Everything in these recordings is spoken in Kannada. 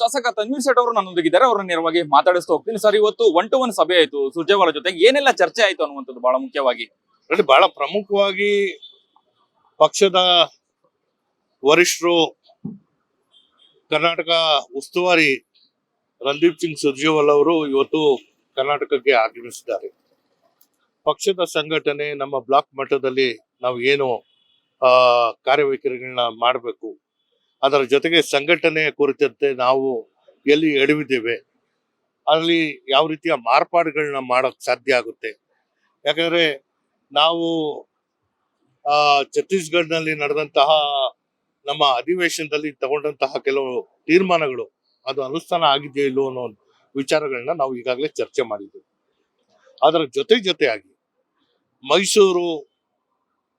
ಶಾಸಕ ತನ್ವೀರ್ ಸೇಠ್ ಅವರು ನನ್ನೊಂದಿಗಿದ್ದಾರೆ ಅವ್ರನ್ನ ನೇರವಾಗಿ ಮಾತಾಡಿಸ್ತಾ ಹೋಗ್ತೀನಿ. ಸರ್, ಇವತ್ತು ಒನ್ ಟು ಒನ್ ಸಭೆ ಆಯ್ತು. ಸುರ್ಜೇವಾಲ ಜೊತೆಗೆ ಏನೆಲ್ಲ ಚರ್ಚೆ ಆಯ್ತು ಅನ್ನುವಂಥದ್ದು ಬಹಳ ಮುಖ್ಯವಾಗಿ. ಬಹಳ ಪ್ರಮುಖವಾಗಿ ಪಕ್ಷದ ವರಿಷ್ಠರು ಕರ್ನಾಟಕ ಉಸ್ತುವಾರಿ ರಂದೀಪ್ ಸಿಂಗ್ ಸುರ್ಜೇವಾಲ್ ಅವರು ಇವತ್ತು ಕರ್ನಾಟಕಕ್ಕೆ ಆಗಮಿಸಿದ್ದಾರೆ. ಪಕ್ಷದ ಸಂಘಟನೆ ನಮ್ಮ ಬ್ಲಾಕ್ ಮಟ್ಟದಲ್ಲಿ ನಾವು ಏನು ಕಾರ್ಯವೈಖರಿಗಳನ್ನ ಮಾಡಬೇಕು ಅದರ ಜೊತೆಗೆ ಸಂಘಟನೆಯ ಕುರಿತಂತೆ ನಾವು ಎಲ್ಲಿ ಎಡವಿದ್ದೇವೆ, ಅಲ್ಲಿ ಯಾವ ರೀತಿಯ ಮಾರ್ಪಾಡುಗಳನ್ನ ಮಾಡೋಕ್ ಸಾಧ್ಯ ಆಗುತ್ತೆ. ಯಾಕಂದ್ರೆ ನಾವು, ಆ, ಛತ್ತೀಸ್ಗಢನಲ್ಲಿ ನಡೆದಂತಹ ನಮ್ಮ ಅಧಿವೇಶನದಲ್ಲಿ ತಗೊಂಡಂತಹ ಕೆಲವು ತೀರ್ಮಾನಗಳು, ಅದು ಅನುಷ್ಠಾನ ಆಗಿದೆಯೋ ಇಲ್ಲೋ ಅನ್ನೋ ವಿಚಾರಗಳನ್ನ ನಾವು ಈಗಾಗಲೇ ಚರ್ಚೆ ಮಾಡಿದ್ದೇವೆ. ಅದರ ಜೊತೆ ಜೊತೆಯಾಗಿ ಮೈಸೂರು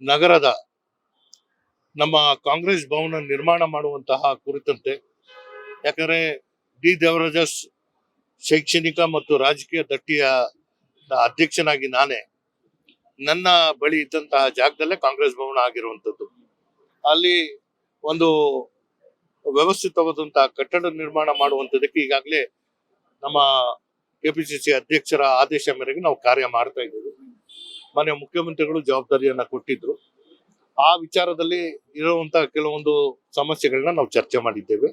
ನಗರದ ನಮ್ಮ ಕಾಂಗ್ರೆಸ್ ಭವನ ನಿರ್ಮಾಣ ಮಾಡುವಂತಹ ಕುರಿತಂತೆ, ಯಾಕಂದ್ರೆ ಡಿ. ದೇವರಾಜ ಶೈಕ್ಷಣಿಕ ಮತ್ತು ರಾಜಕೀಯ ದಟ್ಟಿಯ ಅಧ್ಯಕ್ಷನಾಗಿ ನಾನೇ ನನ್ನ ಬಳಿ ಇದ್ದಂತಹ ಜಾಗದಲ್ಲೇ ಕಾಂಗ್ರೆಸ್ ಭವನ ಆಗಿರುವಂತದ್ದು ಅಲ್ಲಿ ಒಂದು ವ್ಯವಸ್ಥಿತವಾದಂತಹ ಕಟ್ಟಡ ನಿರ್ಮಾಣ ಮಾಡುವಂಥದ್ದಕ್ಕೆ ಈಗಾಗಲೇ ನಮ್ಮ ಕೆಪಿಸಿಸಿ ಅಧ್ಯಕ್ಷರ ಆದೇಶ ಮೇರೆಗೆ ನಾವು ಕಾರ್ಯ ಮಾಡ್ತಾ ಇದ್ದೀವಿ. ಮನೆ ಮುಖ್ಯಮಂತ್ರಿಗಳು ಜವಾಬ್ದಾರಿಯನ್ನ ಕೊಟ್ಟಿದ್ರು. ಆ ವಿಚಾರದಲ್ಲಿ ಇರುವಂತಹ ಕೆಲವೊಂದು ಸಮಸ್ಯೆಗಳನ್ನ ನಾವು ಚರ್ಚೆ ಮಾಡಿದ್ದೇವೆ.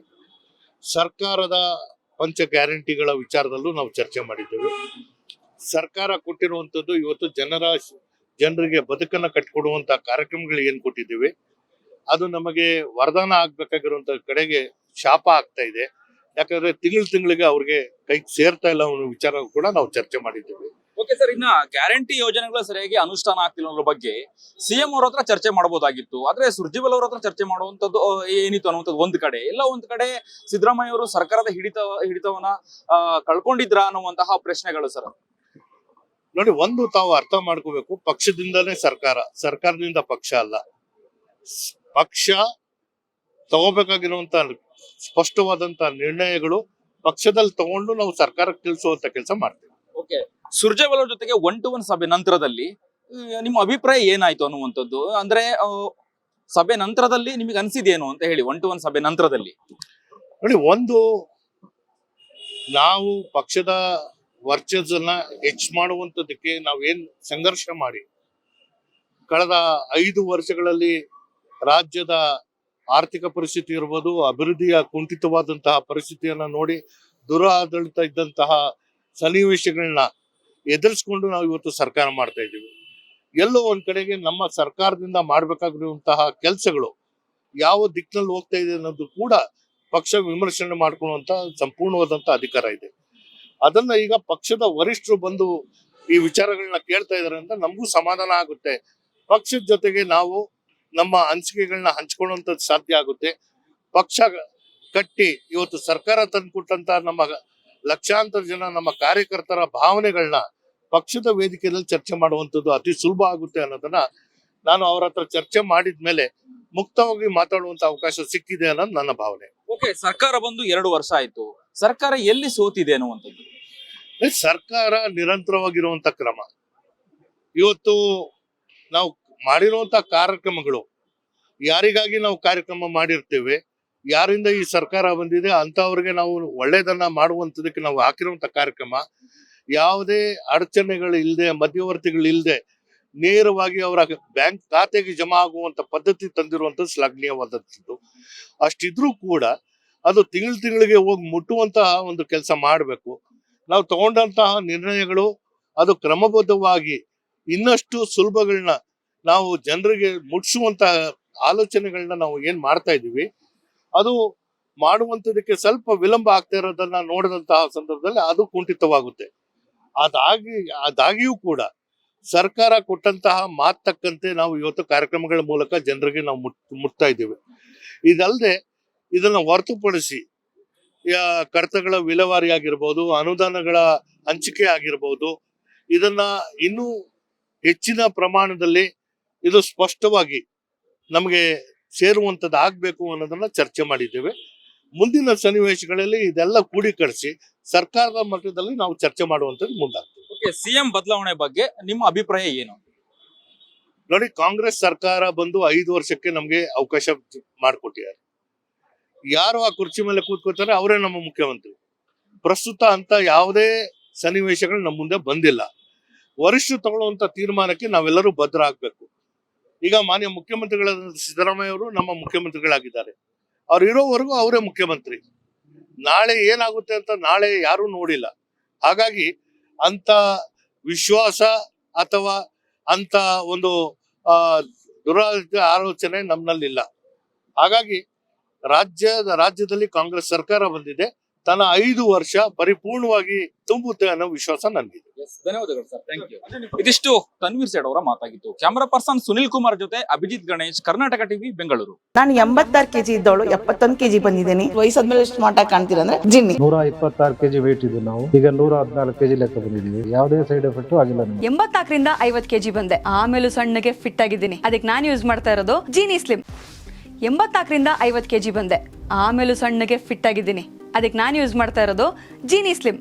ಸರ್ಕಾರದ ಪಂಚ ಗ್ಯಾರಂಟಿಗಳ ವಿಚಾರದಲ್ಲೂ ನಾವು ಚರ್ಚೆ ಮಾಡಿದ್ದೇವೆ. ಸರ್ಕಾರ ಕೊಟ್ಟಿರುವಂತದ್ದು ಇವತ್ತು ಜನರ ಜನರಿಗೆ ಬದುಕನ್ನ ಕಟ್ಟಿಕೊಡುವಂಥ ಕಾರ್ಯಕ್ರಮಗಳು ಏನು ಕೊಟ್ಟಿದ್ದೇವೆ, ಅದು ನಮಗೆ ವರದಾನ ಆಗ್ಬೇಕಾಗಿರುವಂತ ಕಡೆಗೆ ಶಾಪ ಆಗ್ತಾ ಇದೆ. ಯಾಕಂದ್ರೆ ತಿಂಗಳು ತಿಂಗಳಿಗೆ ಅವ್ರಿಗೆ ಕೈಗೆ ಸೇರ್ತಾ ಇಲ್ಲ ಅನ್ನೋ ವಿಚಾರ ಕೂಡ ನಾವು ಚರ್ಚೆ ಮಾಡಿದ್ದೇವೆ. ಓಕೆ ಸರ್ ಇನ್ನ ಗ್ಯಾರಂಟಿ ಯೋಜನೆಗಳ ಸರಿಯಾಗಿ ಅನುಷ್ಠಾನ ಆಗ್ತಿಲ್ಲ ಅನ್ನೋ ಬಗ್ಗೆ ಸಿಎಂ ಅವ್ರ ಹತ್ರ ಚರ್ಚೆ ಮಾಡಬಹುದಾಗಿತ್ತು. ಆದ್ರೆ ಸುರ್ಜಿವಲ್ ಅವ್ರ ಹತ್ರ ಚರ್ಚೆ ಮಾಡುವಂತದ್ದು ಏನಿತ್ತು ಅನ್ನುವಂಥದ್ದು ಒಂದ್ ಕಡೆ. ಎಲ್ಲ ಒಂದ್ ಕಡೆ ಸಿದ್ದರಾಮಯ್ಯ ಅವರು ಸರ್ಕಾರದ ಹಿಡಿತ ಹಿಡಿತವನ್ನ ಕಳ್ಕೊಂಡಿದ್ರ ಅನ್ನುವಂತಹ ಪ್ರಶ್ನೆಗಳು ಸರ್ ನೋಡಿ ಒಂದು ತಾವು ಅರ್ಥ ಮಾಡ್ಕೋಬೇಕು. ಪಕ್ಷದಿಂದಲೇ ಸರ್ಕಾರ ಸರ್ಕಾರದಿಂದ ಪಕ್ಷ ಅಲ್ಲ. ಪಕ್ಷ ತಗೋಬೇಕಾಗಿರುವಂತ ಸ್ಪಷ್ಟವಾದಂತ ನಿರ್ಣಯಗಳು ಪಕ್ಷದಲ್ಲಿ ತಗೊಂಡು ನಾವು ಸರ್ಕಾರಕ್ಕೆ ತಿಳಿಸುವಂತ ಕೆಲಸ ಮಾಡ್ತೀವಿ. ಓಕೆ ಸುರ್ಜೇವಾಲ್ ಅವ್ರ ಜೊತೆಗೆ ಒನ್ ಟು ಒನ್ ಸಭೆ ನಂತರದಲ್ಲಿ ನಿಮ್ಮ ಅಭಿಪ್ರಾಯ ಏನಾಯ್ತು ಅನ್ನುವಂಥದ್ದು? ಅಂದ್ರೆ ಸಭೆ ನಂತರದಲ್ಲಿ ನಿಮಗೆ ಅನ್ಸಿದೇನು ಅಂತ ಹೇಳಿ ಒನ್ ಟು ಒನ್ ಸಭೆ ನಂತರದಲ್ಲಿ. ನೋಡಿ, ಒಂದು, ನಾವು ಪಕ್ಷದ ವರ್ಚಸ್ಸನ್ನ ಹೆಚ್ಚು ಮಾಡುವಂಥದ್ದಕ್ಕೆ ನಾವೇನ್ ಸಂಘರ್ಷ ಮಾಡಿ, ಕಳೆದ ಐದು ವರ್ಷಗಳಲ್ಲಿ ರಾಜ್ಯದ ಆರ್ಥಿಕ ಪರಿಸ್ಥಿತಿ ಇರ್ಬೋದು, ಅಭಿವೃದ್ಧಿಯ ಕುಂಠಿತವಾದಂತಹ ಪರಿಸ್ಥಿತಿಯನ್ನ ನೋಡಿ, ದುರಾಡಳಿತ ಇದ್ದಂತಹ ಸನ್ನಿವೇಶಗಳನ್ನ ಎದುರಿಸ್ಕೊಂಡು ನಾವು ಇವತ್ತು ಸರ್ಕಾರ ಮಾಡ್ತಾ ಇದ್ದೀವಿ. ಎಲ್ಲೋ ಒಂದ್ ಕಡೆಗೆ ನಮ್ಮ ಸರ್ಕಾರದಿಂದ ಮಾಡ್ಬೇಕಾಗಿರುವಂತಹ ಕೆಲಸಗಳು ಯಾವ ದಿಕ್ಕಿನಲ್ಲಿ ಹೋಗ್ತಾ ಇದೆ ಅನ್ನೋದು ಕೂಡ ಪಕ್ಷ ವಿಮರ್ಶನೆ ಮಾಡ್ಕೊಳ್ಳುವಂತಹ ಸಂಪೂರ್ಣವಾದಂತ ಅಧಿಕಾರ ಇದೆ. ಅದನ್ನ ಈಗ ಪಕ್ಷದ ವರಿಷ್ಠರು ಬಂದು ಈ ವಿಚಾರಗಳನ್ನ ಕೇಳ್ತಾ ಇದಾರೆ ಅಂತ ನಮಗೂ ಸಮಾಧಾನ ಆಗುತ್ತೆ. ಪಕ್ಷದ ಜೊತೆಗೆ ನಾವು ನಮ್ಮ ಅನಿಸಿಕೆಗಳನ್ನ ಹಂಚ್ಕೊಳ್ಳುವಂಥದ್ದು ಸಾಧ್ಯ ಆಗುತ್ತೆ. ಪಕ್ಷ ಕಟ್ಟಿ ಇವತ್ತು ಸರ್ಕಾರ ತಂದ್ಕೊಟ್ಟಂತ ನಮ್ಮ ಲಕ್ಷಾಂತರ ಜನ ನಮ್ಮ ಕಾರ್ಯಕರ್ತರ ಭಾವನೆಗಳನ್ನ ಪಕ್ಷದ ವೇದಿಕೆಯಲ್ಲಿ ಚರ್ಚೆ ಮಾಡುವಂಥದ್ದು ಅತಿ ಸುಲಭ ಆಗುತ್ತೆ ಅನ್ನೋದನ್ನ ನಾನು ಅವ್ರ ಹತ್ರ ಚರ್ಚೆ ಮಾಡಿದ್ಮೇಲೆ ಮುಕ್ತವಾಗಿ ಮಾತಾಡುವಂತ ಅವಕಾಶ ಸಿಕ್ಕಿದೆ ಅನ್ನೋದು ನನ್ನ ಭಾವನೆ. ಓಕೆ ಸರ್ಕಾರ ಬಂದು ಎರಡು ವರ್ಷ ಆಯ್ತು. ಸರ್ಕಾರ ಎಲ್ಲಿ ಸೋತಿದೆ ಅನ್ನುವಂಥದ್ದು? ಸರ್ಕಾರ ನಿರಂತರವಾಗಿರುವಂತ ಕ್ರಮ. ಇವತ್ತು ನಾವು ಮಾಡಿರುವಂತ ಕಾರ್ಯಕ್ರಮಗಳು ಯಾರಿಗಾಗಿ ನಾವು ಕಾರ್ಯಕ್ರಮ ಮಾಡಿರ್ತೇವೆ? ಯಾರಿಂದ ಈ ಸರ್ಕಾರ ಬಂದಿದೆ ಅಂತವ್ರಿಗೆ ನಾವು ಒಳ್ಳೇದನ್ನ ಮಾಡುವಂತದಕ್ಕೆ ನಾವು ಹಾಕಿರುವಂತ ಕಾರ್ಯಕ್ರಮ. ಯಾವುದೇ ಅಡಚಣೆಗಳು ಇಲ್ಲದೆ ಮಧ್ಯವರ್ತಿಗಳು ಇಲ್ಲದೆ ನೇರವಾಗಿ ಅವರ ಬ್ಯಾಂಕ್ ಖಾತೆಗೆ ಜಮಾ ಆಗುವಂತ ಪದ್ಧತಿ ತಂದಿರುವಂತ ಶ್ಲಾಘನೀಯವಾದಂಥದ್ದು. ಅಷ್ಟಿದ್ರೂ ಕೂಡ ಅದು ತಿಂಗಳು ತಿಂಗಳಿಗೆ ಹೋಗಿ ಮುಟ್ಟುವಂತಹ ಒಂದು ಕೆಲಸ ಮಾಡಬೇಕು. ನಾವು ತಗೊಂಡಂತಹ ನಿರ್ಣಯಗಳು ಅದು ಕ್ರಮಬದ್ಧವಾಗಿ ಇನ್ನಷ್ಟು ಸುಲಭಗಳನ್ನ ನಾವು ಜನರಿಗೆ ಮುಟ್ಸುವಂತಹ ಆಲೋಚನೆಗಳನ್ನ ನಾವು ಏನ್ ಮಾಡ್ತಾ ಇದೀವಿ ಅದು ಮಾಡುವಂತದಕ್ಕೆ ಸ್ವಲ್ಪ ವಿಳಂಬ ಆಗ್ತಾ ಇರೋದನ್ನ ನೋಡಿದಂತಹ ಸಂದರ್ಭದಲ್ಲಿ ಅದು ಕುಂಠಿತವಾಗುತ್ತೆ. ಅದಾಗಿ, ಅದಾಗಿಯೂ ಕೂಡ ಸರ್ಕಾರ ಕೊಟ್ಟಂತಹ ಮಾತಕ್ಕಂತೆ ತಕ್ಕಂತೆ ನಾವು ಇವತ್ತು ಕಾರ್ಯಕ್ರಮಗಳ ಮೂಲಕ ಜನರಿಗೆ ನಾವು ಮುಟ್, ಮುಟ್ತಾ ಇದ್ದೇವೆ. ಇದಲ್ಲದೆ ಇದನ್ನು ಹೊರತುಪಡಿಸಿ ಕಡತಗಳ ವಿಲೇವಾರಿ ಆಗಿರ್ಬೋದು, ಅನುದಾನಗಳ ಹಂಚಿಕೆ ಆಗಿರ್ಬೋದು, ಇದನ್ನ ಇನ್ನೂ ಹೆಚ್ಚಿನ ಪ್ರಮಾಣದಲ್ಲಿ ಇದು ಸ್ಪಷ್ಟವಾಗಿ ನಮಗೆ ಸೇರುವಂತದ್ದು ಆಗ್ಬೇಕು ಅನ್ನೋದನ್ನ ಚರ್ಚೆ ಮಾಡಿದ್ದೇವೆ. ಮುಂದಿನ ಸನ್ನಿವೇಶಗಳಲ್ಲಿ ಇದೆಲ್ಲ ಕೂಡಿಕಡಿಸಿ ಸರ್ಕಾರದ ಮಟ್ಟದಲ್ಲಿ ನಾವು ಚರ್ಚೆ ಮಾಡುವಂತದ್ದು ಮುಂದಾಗ್ತದೆ. ಸಿಎಂ ಬದಲಾವಣೆ ಬಗ್ಗೆ ನಿಮ್ಮ ಅಭಿಪ್ರಾಯ ಏನು? ನೋಡಿ ಕಾಂಗ್ರೆಸ್ ಸರ್ಕಾರ ಬಂದು ಐದು ವರ್ಷಕ್ಕೆ ನಮಗೆ ಅವಕಾಶ ಮಾಡಿಕೊಟ್ಟಿದ್ದಾರೆ. ಯಾರು ಆ ಕುರ್ಚಿ ಮೇಲೆ ಕೂತ್ಕೋತಾರೆ ಅವರೇ ನಮ್ಮ ಮುಖ್ಯಮಂತ್ರಿ. ಪ್ರಸ್ತುತ ಅಂತ ಯಾವುದೇ ಸನ್ನಿವೇಶಗಳು ನಮ್ಮ ಮುಂದೆ ಬಂದಿಲ್ಲ. ವರಿಷ್ಠರು ತಗೊಳ್ಳುವಂತ ತೀರ್ಮಾನಕ್ಕೆ ನಾವೆಲ್ಲರೂ ಭದ್ರ ಆಗ್ಬೇಕು ಈಗ ಮಾನ್ಯ ಮುಖ್ಯಮಂತ್ರಿಗಳಾದ ಸಿದ್ದರಾಮಯ್ಯ ಅವರು ನಮ್ಮ ಮುಖ್ಯಮಂತ್ರಿಗಳಾಗಿದ್ದಾರೆ. ಅವ್ರು ಇರೋವರೆಗೂ ಅವರೇ ಮುಖ್ಯಮಂತ್ರಿ. ನಾಳೆ ಏನಾಗುತ್ತೆ ಅಂತ ನಾಳೆ ಯಾರೂ ನೋಡಿಲ್ಲ. ಹಾಗಾಗಿ ಅಂತ ವಿಶ್ವಾಸ ಅಥವಾ ಅಂತ ಒಂದು ದುರಾಡಳಿತ ಆಲೋಚನೆ ನಮ್ಮಲ್ಲಿಲ್ಲ ಹಾಗಾಗಿ ರಾಜ್ಯದ, ರಾಜ್ಯದಲ್ಲಿ ಕಾಂಗ್ರೆಸ್ ಸರ್ಕಾರ ಬಂದಿದೆ. ತನ್ನ ಐದು ವರ್ಷ ಪರಿಪೂರ್ಣವಾಗಿ ತುಂಬುತ್ತೆ ಅನ್ನೋ ವಿಶ್ವಾಸ ನನಗಿದೆ. ಧನ್ಯವಾದಗಳು ಸರ್. ಥ್ಯಾಂಕ್ ಯು ಇದಿಷ್ಟು ತನ್ವೀರ್ ಸೇಡ್ ಅವರ ಮಾತಾಗಿತ್ತು ಕ್ಯಾಮರಾ ಪರ್ಸನ್ ಸುನಿಲ್ ಕುಮಾರ್ ಜೊತೆ ಅಭಿಜಿತ್ ಗಣೇಶ್ ಕರ್ನಾಟಕ ಟಿವಿ ಬೆಂಗಳೂರು. ನಾನು ಎಂಬತ್ತಾರು ಕೆಜಿ ಇದ್ದವಳು ಎಪ್ಪತ್ತೊಂದು ಕೆಜಿ ಬಂದಿದ್ದೀನಿ. ವಯಸ್ಸಾದ್ಮೇಲೆ ಸ್ಮಾರ್ಟ್ ಆಗಿ ಕಾಣ್ತೀರ ಅಂದ್ರೆ ಜಿನ್ನಿ. ನೂರ ಇಪ್ಪತ್ತಾರು ಕೆಜಿ ವೇಟ್ ಇದ್ದೀವಿ ನಾವು. ಈಗ ನೂರ ಹದಿನಾಲ್ಕು ಕೆಜಿ ಲೆಕ್ಕ ಬಂದಿದ್ದೀವಿ. ಯಾವುದೇ ಸೈಡ್ ಎಫೆಕ್ಟ್ ಆಗಿಲ್ಲ ಎಂಬತ್ತಾಕರಿಂದ ಎಂಬತ್ನಾಲ್ಕರಿಂದ ಐವತ್ ಕೆಜಿ ಬಂದೆ. ಆಮೇಲೆ ಸಣ್ಣಗೆ ಫಿಟ್ ಆಗಿದ್ದೀನಿ. ಅದಕ್ಕೆ ನಾನು ಯೂಸ್ ಮಾಡ್ತಾ ಇರೋದು ಜೀನಿ ಸ್ಲಿಮ್ ಎಂಬತ್ನಾಲ್ಕರಿಂದ ಐವತ್ ಕೆಜಿ ಬಂದೆ. ಆಮೇಲೂ ಸಣ್ಣಗೆ ಫಿಟ್ ಆಗಿದ್ದೀನಿ. ಅದಕ್ಕೆ ನಾನು ಯೂಸ್ ಮಾಡ್ತಾ ಇರೋದು ಜೀನಿ ಸ್ಲಿಮ್